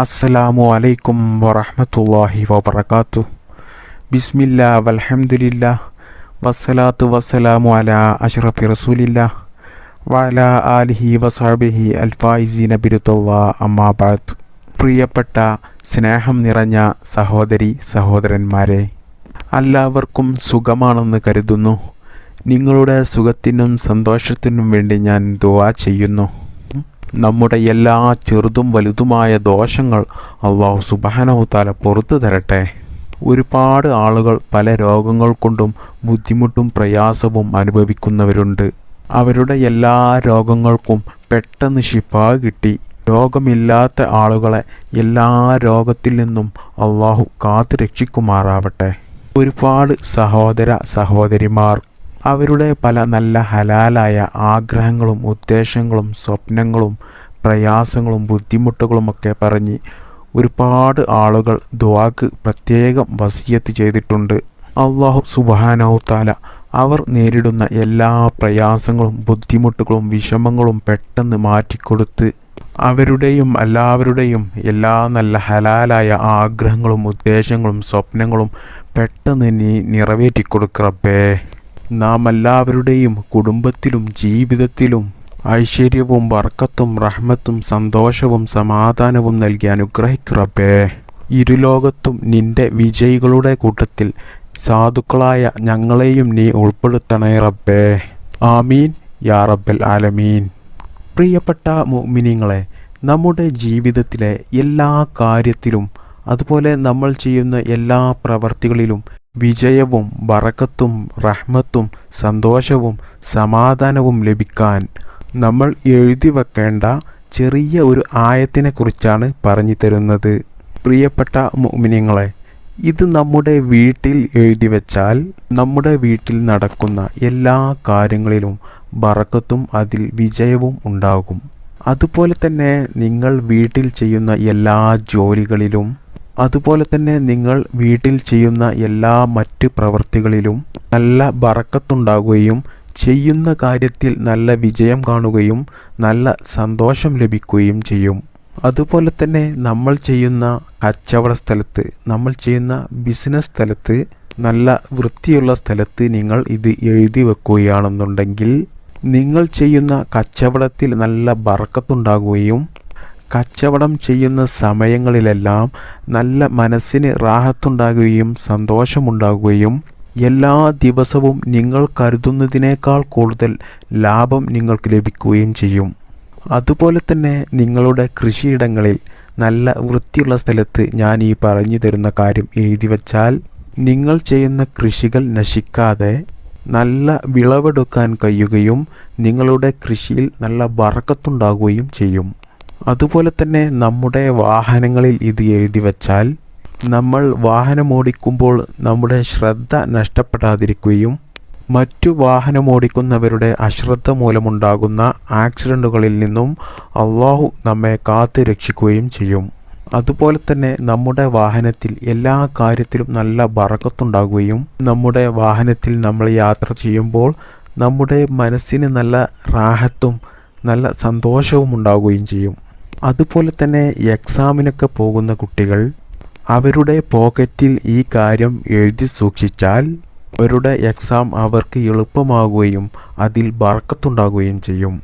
അസ്സലാമു അലൈക്കും വറഹ്മത്തുള്ളാഹി വബറകാത്തു. ബിസ്മില്ലാ വൽഹംദുലില്ലാ വസ്സലാത്തു വസ്സലാമു അലാ അഷ്റഫി റസൂലില്ലാ വഅല ആലിഹി വസാബിഹി അൽഫായിസി നബിരുത്തുള്ള അമ്മാബാദ് പ്രിയപ്പെട്ട സ്നേഹം നിറഞ്ഞ സഹോദരി സഹോദരന്മാരെ എല്ലാവർക്കും സുഖമാണെന്ന് കരുതുന്നു. നിങ്ങളുടെ സുഖത്തിനും സന്തോഷത്തിനും വേണ്ടി ഞാൻ ദുആ ചെയ്യുന്നു. നമ്മുടെ എല്ലാ ചെറുതും വലുതുമായ ദോഷങ്ങൾ അള്ളാഹു സുബാനവുത്താല പുറത്തു തരട്ടെ. ഒരുപാട് ആളുകൾ പല രോഗങ്ങൾ കൊണ്ടും ബുദ്ധിമുട്ടും പ്രയാസവും അനുഭവിക്കുന്നവരുണ്ട്. അവരുടെ എല്ലാ രോഗങ്ങൾക്കും പെട്ടെന്ന് ശിഫ കിട്ടി. രോഗമില്ലാത്ത ആളുകളെ എല്ലാ രോഗത്തിൽ നിന്നും അള്ളാഹു കാത്തു രക്ഷിക്കുമാറാവട്ടെ ഒരുപാട് സഹോദര സഹോദരിമാർ അവരുടെ പല നല്ല ഹലാലായ ആഗ്രഹങ്ങളും ഉദ്ദേശങ്ങളും സ്വപ്നങ്ങളും പ്രയാസങ്ങളും ബുദ്ധിമുട്ടുകളുമൊക്കെ പറഞ്ഞ് ഒരുപാട് ആളുകൾ ദുവാക്ക് പ്രത്യേകം വസിയത്ത് ചെയ്തിട്ടുണ്ട്. അള്ളാഹു സുബാനൗത്താല അവർ നേരിടുന്ന എല്ലാ പ്രയാസങ്ങളും ബുദ്ധിമുട്ടുകളും വിഷമങ്ങളും പെട്ടെന്ന് മാറ്റിക്കൊടുത്ത് അവരുടെയും എല്ലാവരുടെയും എല്ലാ നല്ല ഹലാലായ ആഗ്രഹങ്ങളും ഉദ്ദേശങ്ങളും സ്വപ്നങ്ങളും പെട്ടെന്ന് നീ നിറവേറ്റിക്കൊടുക്കറപ്പേ നാം എല്ലാവരുടെയും കുടുംബത്തിലും ജീവിതത്തിലും ഐശ്വര്യവും വർക്കത്തും റഹ്മത്തും സന്തോഷവും സമാധാനവും നൽകി അനുഗ്രഹിക്കുറപ്പേ ഇരുലോകത്തും നിന്റെ വിജയികളുടെ കൂട്ടത്തിൽ സാധുക്കളായ ഞങ്ങളെയും നീ ഉൾപ്പെടുത്തണേ റബ്ബേ. ആമീൻ. യാ റബ്ബൽ ആലമീൻ. പ്രിയപ്പെട്ട മുഅ്മിനീങ്ങളെ നമ്മുടെ ജീവിതത്തിലെ എല്ലാ കാര്യത്തിലും അതുപോലെ നമ്മൾ ചെയ്യുന്ന എല്ലാ പ്രവർത്തികളിലും വിജയവും വറക്കത്തും റഹ്മത്തും സന്തോഷവും സമാധാനവും ലഭിക്കാൻ നമ്മൾ എഴുതി വെക്കേണ്ട ചെറിയ ഒരു ആയത്തിനെക്കുറിച്ചാണ് പറഞ്ഞു തരുന്നത്. പ്രിയപ്പെട്ട മുഅ്മിനീങ്ങളെ ഇത് നമ്മുടെ വീട്ടിൽ എഴുതി വെച്ചാൽ നമ്മുടെ വീട്ടിൽ നടക്കുന്ന എല്ലാ കാര്യങ്ങളിലും ബറക്കത്തും അതിൽ വിജയവും ഉണ്ടാകും. അതുപോലെ തന്നെ നിങ്ങൾ വീട്ടിൽ ചെയ്യുന്ന എല്ലാ ജോലികളിലും അതുപോലെ തന്നെ നിങ്ങൾ വീട്ടിൽ ചെയ്യുന്ന എല്ലാ മറ്റ് പ്രവൃത്തികളിലും നല്ല ബറക്കത്തുണ്ടാകുകയും ചെയ്യുന്ന കാര്യത്തിൽ നല്ല വിജയം കാണുകയും നല്ല സന്തോഷം ലഭിക്കുകയും ചെയ്യും. അതുപോലെ തന്നെ നമ്മൾ ചെയ്യുന്ന കച്ചവട സ്ഥലത്ത് നമ്മൾ ചെയ്യുന്ന ബിസിനസ് സ്ഥലത്ത് നല്ല വൃത്തിയുള്ള സ്ഥലത്ത് നിങ്ങൾ ഇത് എഴുതി വെക്കുകയാണെന്നുണ്ടെങ്കിൽ നിങ്ങൾ ചെയ്യുന്ന കച്ചവടത്തിൽ നല്ല ബറക്കത്തുണ്ടാകുകയും കച്ചവടം ചെയ്യുന്ന സമയങ്ങളിലെല്ലാം നല്ല മനസ്സിന് റാഹത്തുണ്ടാകുകയും സന്തോഷമുണ്ടാകുകയും എല്ലാ ദിവസവും നിങ്ങൾ കരുതുന്നതിനേക്കാൾ കൂടുതൽ ലാഭം നിങ്ങൾക്ക് ലഭിക്കുകയും ചെയ്യും. അതുപോലെ തന്നെ നിങ്ങളുടെ കൃഷിയിടങ്ങളിൽ നല്ല വൃത്തിയുള്ള സ്ഥലത്ത് ഞാൻ ഈ പറഞ്ഞു തരുന്ന കാര്യം എഴുതി വച്ചാൽ നിങ്ങൾ ചെയ്യുന്ന കൃഷികൾ നശിക്കാതെ നല്ല വിളവെടുക്കാൻ കഴിയുകയും നിങ്ങളുടെ കൃഷിയിൽ നല്ല വറക്കത്തുണ്ടാകുകയും ചെയ്യും. അതുപോലെ തന്നെ നമ്മുടെ വാഹനങ്ങളിൽ ഇത് എഴുതി വച്ചാൽ നമ്മൾ വാഹനമോടിക്കുമ്പോൾ നമ്മുടെ ശ്രദ്ധ നഷ്ടപ്പെടാതിരിക്കുകയും മറ്റു വാഹനമോടിക്കുന്നവരുടെ അശ്രദ്ധ മൂലമുണ്ടാകുന്ന ആക്സിഡന്റുകളിൽ നിന്നും അള്ളാഹു നമ്മെ കാത്തു രക്ഷിക്കുകയും ചെയ്യും. അതുപോലെ തന്നെ നമ്മുടെ വാഹനത്തിൽ എല്ലാ കാര്യത്തിലും നല്ല ബറക്കത്തുണ്ടാകുകയും നമ്മുടെ വാഹനത്തിൽ നമ്മൾ യാത്ര ചെയ്യുമ്പോൾ നമ്മുടെ മനസ്സിന് നല്ല റാഹത്തും നല്ല സന്തോഷവും ഉണ്ടാകുകയും ചെയ്യും. അതുപോലെ തന്നെ എക്സാമിനൊക്കെ പോകുന്ന കുട്ടികൾ അവരുടെ പോക്കറ്റിൽ ഈ കാര്യം എഴുതി സൂക്ഷിച്ചാൽ അവരുടെ എക്സാം അവർക്ക് എളുപ്പമാകുകയും അതിൽ ബർക്കത്തുണ്ടാകുകയും ചെയ്യും.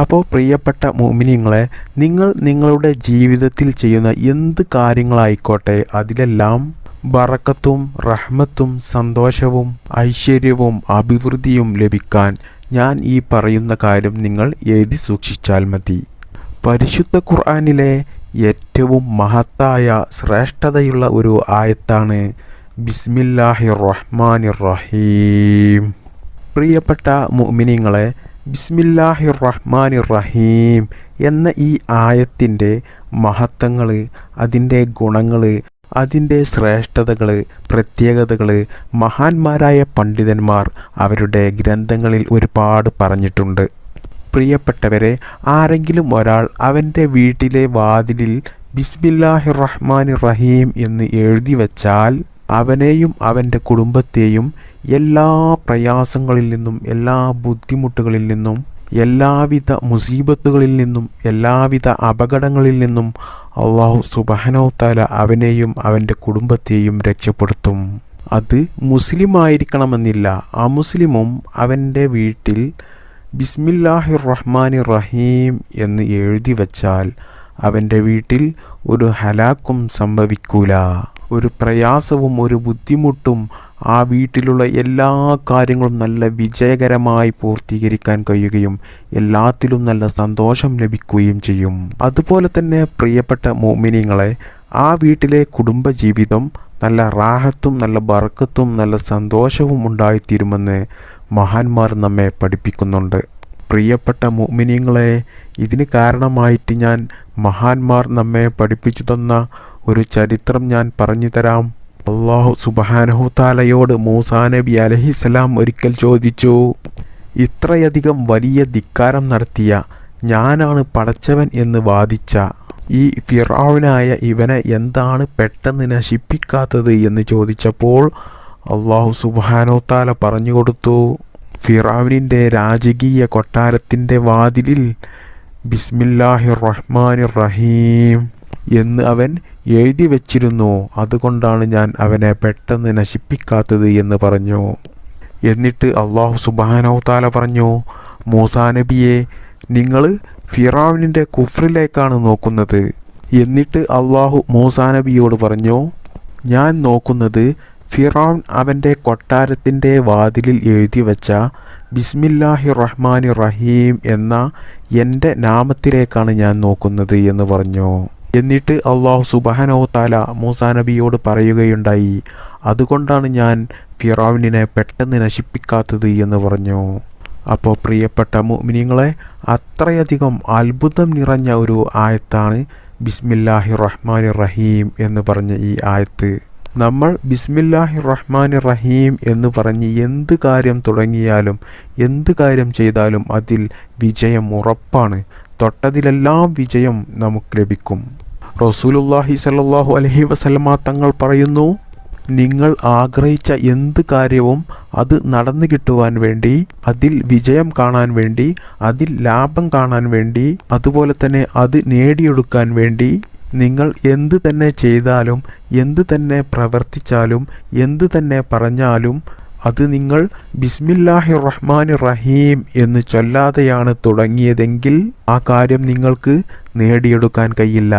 അപ്പോൾ പ്രിയപ്പെട്ട മോമിനിങ്ങളെ നിങ്ങൾ നിങ്ങളുടെ ജീവിതത്തിൽ ചെയ്യുന്ന എന്ത് കാര്യങ്ങളായിക്കോട്ടെ അതിലെല്ലാം ബറക്കത്തും റഹ്മത്തും സന്തോഷവും ഐശ്വര്യവും അഭിവൃദ്ധിയും ലഭിക്കാൻ ഞാൻ ഈ പറയുന്ന കാര്യം നിങ്ങൾ എഴുതി സൂക്ഷിച്ചാൽ മതി. പരിശുദ്ധ ഖുർആാനിലെ ഏറ്റവും മഹത്തായ ശ്രേഷ്ഠതയുള്ള ഒരു ആയത്താണ് ബിസ്മില്ലാഹി റഹ്മാൻ റഹീം പ്രിയപ്പെട്ട മുഅ്മിനീങ്ങളെ ബിസ്മില്ലാഹി റഹ്മാൻ റഹീം എന്ന ഈ ആയത്തിന്റെ മഹത്വങ്ങൾ അതിന്റെ ഗുണങ്ങൾ അതിന്റെ ശ്രേഷ്ഠതകൾ പ്രത്യേകതകൾ മഹാന്മാരായ പണ്ഡിതന്മാർ അവരുടെ ഗ്രന്ഥങ്ങളിൽ ഒരുപാട് പറഞ്ഞിട്ടുണ്ട്. പ്രിയപ്പെട്ടവരെ ആരെങ്കിലും ഒരാൾ അവന്റെ വീട്ടിലെ വാതിലിൽ ബിസ്മില്ലാഹി റഹ്മാൻ റഹീം എന്ന് എഴുതി വച്ചാൽ അവനെയും അവന്റെ കുടുംബത്തെയും എല്ലാ പ്രയാസങ്ങളിൽ നിന്നും എല്ലാ ബുദ്ധിമുട്ടുകളിൽ നിന്നും എല്ലാവിധ മുസീബത്തുകളിൽ നിന്നും എല്ലാവിധ അപകടങ്ങളിൽ നിന്നും അള്ളാഹു സുബഹനൗത്താല അവനെയും അവന്റെ കുടുംബത്തെയും രക്ഷപ്പെടുത്തും. അത് മുസ്ലിം ആയിരിക്കണമെന്നില്ല അമുസ്ലിമും അവന്റെ വീട്ടിൽ ബിസ്മില്ലാഹിർ റഹ്മാൻ റഹീം എന്ന് എഴുതി വച്ചാൽ അവന്റെ വീട്ടിൽ ഒരു ഹലാക്കും സംഭവിക്കൂല. ഒരു പ്രയാസവും ഒരു ബുദ്ധിമുട്ടും ആ വീട്ടിലുള്ള എല്ലാ കാര്യങ്ങളും നല്ല വിജയകരമായി പൂർത്തീകരിക്കാൻ കഴിയുകയും എല്ലാത്തിലും നല്ല സന്തോഷം ലഭിക്കുകയും ചെയ്യും. അതുപോലെ തന്നെ പ്രിയപ്പെട്ട മോമിനിങ്ങളെ ആ വീട്ടിലെ കുടുംബജീവിതം നല്ല റാഹത്തും നല്ല ബർക്കത്തും നല്ല സന്തോഷവും ഉണ്ടായിത്തീരുമെന്ന് മഹാന്മാർ നമ്മെ പഠിപ്പിക്കുന്നുണ്ട്. പ്രിയപ്പെട്ട മോമിനിയങ്ങളെ ഇതിന് കാരണമായിട്ട് ഞാൻ മഹാന്മാർ നമ്മെ പഠിപ്പിച്ചു തന്ന ഒരു ചരിത്രം ഞാൻ പറഞ്ഞു തരാം. അള്ളാഹു സുബാനഹുത്താലയോട് മൂസാ നബി അലഹിസ്സലാം ഒരിക്കൽ ചോദിച്ചു ഇത്രയധികം വലിയ ധിക്കാരം നടത്തിയ ഞാനാണ് പടച്ചവൻ എന്ന് വാദിച്ച ഈ ഫിറാവിനായ ഇവനെ എന്താണ് പെട്ടെന്ന് നശിപ്പിക്കാത്തത് എന്ന് ചോദിച്ചപ്പോൾ അള്ളാഹു സുബാനോ താല പറഞ്ഞു കൊടുത്തു. ഫിറാവിനിന്റെ രാജകീയ കൊട്ടാരത്തിന്റെ വാതിലിൽ ബിസ്മില്ലാഹി റഹ്മാൻ റഹീം എന്ന് അവൻ എഴുതി വച്ചിരുന്നു. അതുകൊണ്ടാണ് ഞാൻ അവനെ പെട്ടെന്ന് നശിപ്പിക്കാത്തത് എന്ന് പറഞ്ഞു. എന്നിട്ട് അള്ളാഹു സുബാനോ താല പറഞ്ഞു മൂസാ നബിയെ നിങ്ങൾ ഫിറാവിനിന്റെ കുഫ്രിലേക്കാണ് നോക്കുന്നത്. എന്നിട്ട് അള്ളാഹു മൂസാ നബിയോട് പറഞ്ഞു ഞാൻ നോക്കുന്നത് ഫിറോൺ അവന്റെ കൊട്ടാരത്തിന്റെ വാതിലിൽ എഴുതി വച്ച ബിസ്മില്ലാഹി റഹ്മാൻ റഹീം എന്ന എന്റെ നാമത്തിലേക്കാണ് ഞാൻ നോക്കുന്നത് എന്ന് പറഞ്ഞു. എന്നിട്ട് അള്ളാഹു സുബഹനോ താല മൂസാ നബിയോട് പറയുകയുണ്ടായി അതുകൊണ്ടാണ് ഞാൻ ഫിറാവിനെ പെട്ടെന്ന് നശിപ്പിക്കാത്തത് എന്ന് പറഞ്ഞു. അപ്പോൾ പ്രിയപ്പെട്ട മുഅ്മിനീങ്ങളെ അത്രയധികം അത്ഭുതം നിറഞ്ഞ ഒരു ആയത്താണ് ബിസ്മില്ലാഹി റഹ്മാൻ റഹീം എന്ന് പറഞ്ഞ ഈ ആയത്ത്. നമ്മൾ ബിസ്മില്ലാഹി റഹ്മാൻ റഹീം എന്ന് പറഞ്ഞ് എന്ത് കാര്യം തുടങ്ങിയാലും എന്ത് കാര്യം ചെയ്താലും അതിൽ വിജയം ഉറപ്പാണ്. തൊട്ടതിലെല്ലാം വിജയം നമുക്ക് ലഭിക്കും. റസൂലുല്ലാഹി സല്ലാഹു അലഹി വസല്ലമ തങ്ങൾ പറയുന്നു നിങ്ങൾ ആഗ്രഹിച്ച എന്ത് കാര്യവും അത് നടന്നു കിട്ടുവാൻ വേണ്ടി അതിൽ വിജയം കാണാൻ വേണ്ടി അതിൽ ലാഭം കാണാൻ വേണ്ടി അതുപോലെ തന്നെ അത് നേടിയെടുക്കാൻ വേണ്ടി നിങ്ങൾ എന്ത് തന്നെ ചെയ്താലും എന്ത് തന്നെ പ്രവർത്തിച്ചാലും എന്ത് തന്നെ പറഞ്ഞാലും അത് നിങ്ങൾ ബിസ്മില്ലാഹി റഹ്മാൻ റഹീം എന്ന് ചൊല്ലാതെയാണ് തുടങ്ങിയതെങ്കിൽ ആ കാര്യം നിങ്ങൾക്ക് നേടിയെടുക്കാൻ കഴിയില്ല.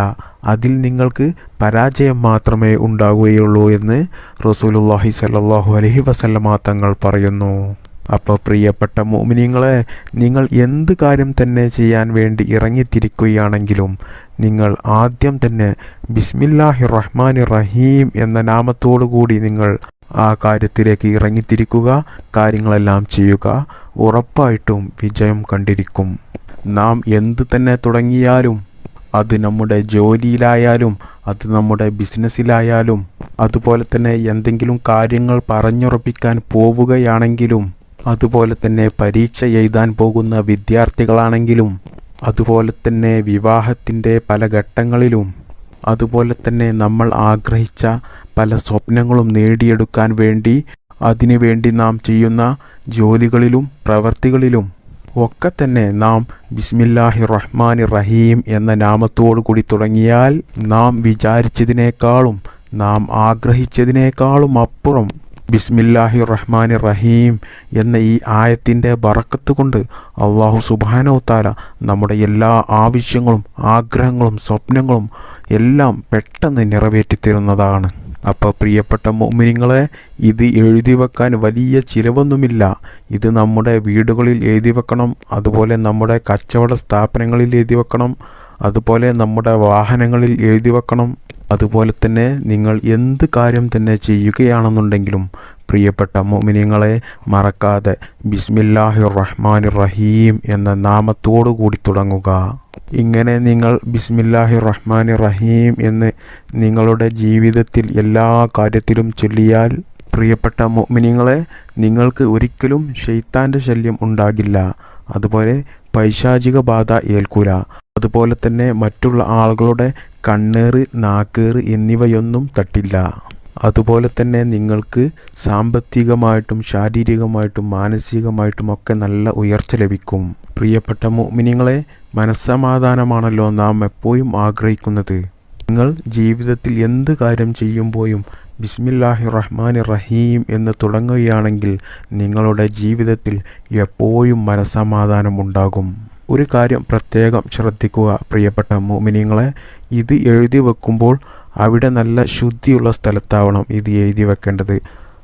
അതിൽ നിങ്ങൾക്ക് പരാജയം മാത്രമേ ഉണ്ടാകുകയുള്ളൂ എന്ന് റസൂലുല്ലാഹി സല്ലാഹു അലഹി വസല്ലമ തങ്ങൾ പറയുന്നു. അപ്പോൾ പ്രിയപ്പെട്ട മോമിനിങ്ങളെ നിങ്ങൾ എന്ത് കാര്യം തന്നെ ചെയ്യാൻ വേണ്ടി ഇറങ്ങിത്തിരിക്കുകയാണെങ്കിലും നിങ്ങൾ ആദ്യം തന്നെ ബിസ്മില്ലാഹി റഹ്മാൻ റഹീം എന്ന നാമത്തോടു കൂടി നിങ്ങൾ ആ കാര്യത്തിലേക്ക് ഇറങ്ങിത്തിരിക്കുക കാര്യങ്ങളെല്ലാം ചെയ്യുക. ഉറപ്പായിട്ടും വിജയം കണ്ടിരിക്കും. നാം എന്ത് തന്നെ തുടങ്ങിയാലും അത് നമ്മുടെ ജോലിയിലായാലും അത് നമ്മുടെ ബിസിനസ്സിലായാലും അതുപോലെ തന്നെ എന്തെങ്കിലും കാര്യങ്ങൾ പറഞ്ഞുറപ്പിക്കാൻ പോവുകയാണെങ്കിലും അതുപോലെ തന്നെ പരീക്ഷ എഴുതാൻ പോകുന്ന വിദ്യാർത്ഥികളാണെങ്കിലും അതുപോലെ തന്നെ വിവാഹത്തിന്റെ പല ഘട്ടങ്ങളിലും അതുപോലെ തന്നെ നമ്മൾ ആഗ്രഹിച്ച പല സ്വപ്നങ്ങളും നേടിയെടുക്കാൻ വേണ്ടി അതിനുവേണ്ടി നാം ചെയ്യുന്ന ജോലികളിലും പ്രവർത്തികളിലും ഒക്കെ തന്നെ നാം ബിസ്മില്ലാഹി റഹ്മാൻ റഹീം എന്ന നാമത്തോടു കൂടി തുടങ്ങിയാൽ നാം വിചാരിച്ചതിനേക്കാളും നാം ആഗ്രഹിച്ചതിനേക്കാളും അപ്പുറം ബിസ്മില്ലാഹി റഹ്മാൻ റഹീം എന്ന ഈ ആയത്തിന്റെ ബറക്കത്ത് കൊണ്ട് അള്ളാഹു സുബാനോ താല നമ്മുടെ എല്ലാ ആവശ്യങ്ങളും ആഗ്രഹങ്ങളും സ്വപ്നങ്ങളും എല്ലാം പെട്ടെന്ന് നിറവേറ്റിത്തരുന്നതാണ്. അപ്പോൾ പ്രിയപ്പെട്ട മോമിനിങ്ങളെ ഇത് എഴുതി വെക്കാൻ വലിയ ചിലവൊന്നുമില്ല. ഇത് നമ്മുടെ വീടുകളിൽ എഴുതി വെക്കണം അതുപോലെ നമ്മുടെ കച്ചവട സ്ഥാപനങ്ങളിൽ എഴുതി വെക്കണം അതുപോലെ നമ്മുടെ വാഹനങ്ങളിൽ എഴുതി വെക്കണം അതുപോലെ തന്നെ നിങ്ങൾ എന്ത് കാര്യം തന്നെ ചെയ്യുകയാണെന്നുണ്ടെങ്കിലും പ്രിയപ്പെട്ട മോമിനിങ്ങളെ മറക്കാതെ ബിസ്മില്ലാഹി റഹ്മാൻ റഹീം എന്ന നാമത്തോടു കൂടി തുടങ്ങുക. ഇങ്ങനെ നിങ്ങൾ ബിസ്മില്ലാഹി റഹ്മാൻ റഹീം എന്ന് നിങ്ങളുടെ ജീവിതത്തിൽ എല്ലാ കാര്യത്തിലും ചൊല്ലിയാൽ പ്രിയപ്പെട്ട മോമിനിങ്ങളെ നിങ്ങൾക്ക് ഒരിക്കലും ഷെയ്ത്താന്റെ ശല്യം ഉണ്ടാകില്ല. അതുപോലെ പൈശാചിക ബാധ ഏൽക്കൂല. അതുപോലെ തന്നെ മറ്റുള്ള ആളുകളുടെ കണ്ണേറ് നാക്കേറ് എന്നിവയൊന്നും തട്ടില്ല. അതുപോലെ തന്നെ നിങ്ങൾക്ക് സാമ്പത്തികമായിട്ടും ശാരീരികമായിട്ടും മാനസികമായിട്ടും ഒക്കെ നല്ല ഉയർച്ച ലഭിക്കും. പ്രിയപ്പെട്ട മോമിനിങ്ങളെ മനസ്സമാധാനമാണല്ലോ നാം എപ്പോഴും ആഗ്രഹിക്കുന്നത്. നിങ്ങൾ ജീവിതത്തിൽ എന്ത് കാര്യം ചെയ്യുമ്പോഴും ബിസ്മില്ലാഹി റഹ്മാൻ റഹീം എന്ന് തുടങ്ങുകയാണെങ്കിൽ നിങ്ങളുടെ ജീവിതത്തിൽ എപ്പോഴും മനസ്സമാധാനം ഉണ്ടാകും. ഒരു കാര്യം പ്രത്യേകം ശ്രദ്ധിക്കുക പ്രിയപ്പെട്ട മോമിനിങ്ങളെ. ഇത് എഴുതി വെക്കുമ്പോൾ അവിടെ നല്ല ശുദ്ധിയുള്ള സ്ഥലത്താവണം ഇത് എഴുതി വെക്കേണ്ടത്.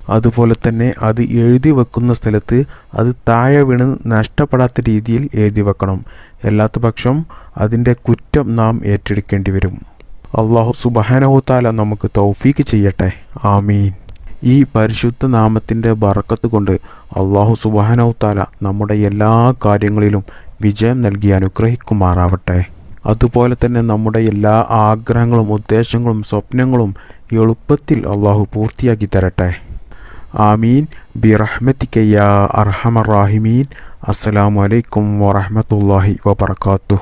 അതുപോലെ തന്നെ അത് എഴുതി വെക്കുന്ന സ്ഥലത്ത് അത് താഴെ വീണ് നഷ്ടപ്പെടാത്ത രീതിയിൽ എഴുതി വെക്കണം. അല്ലാത്ത പക്ഷം അതിന്റെ കുറ്റം നാം ഏറ്റെടുക്കേണ്ടി വരും. അള്ളാഹു സുബഹാനഹുത്താല നമുക്ക് തൗഫീക്ക് ചെയ്യട്ടെ. ആമീൻ. ഈ പരിശുദ്ധ നാമത്തിന്റെ ബറക്കത്ത് കൊണ്ട് അള്ളാഹു സുബഹാനഹുത്താല നമ്മുടെ എല്ലാ കാര്യങ്ങളിലും വിജയം നൽകി അനുഗ്രഹിക്കുമാറാവട്ടെ. അതുപോലെ തന്നെ നമ്മുടെ എല്ലാ ആഗ്രഹങ്ങളും ഉദ്ദേശങ്ങളും സ്വപ്നങ്ങളും എളുപ്പത്തിൽ അള്ളാഹു പൂർത്തിയാക്കി തരട്ടെ. ആമീൻ. ബി റഹ്മത്തിക്കയ്യ അർഹമറാഹിമീൻ അസ്സലാമു അലൈക്കും വറഹമത്തല്ലാഹി വബർക്കാത്തു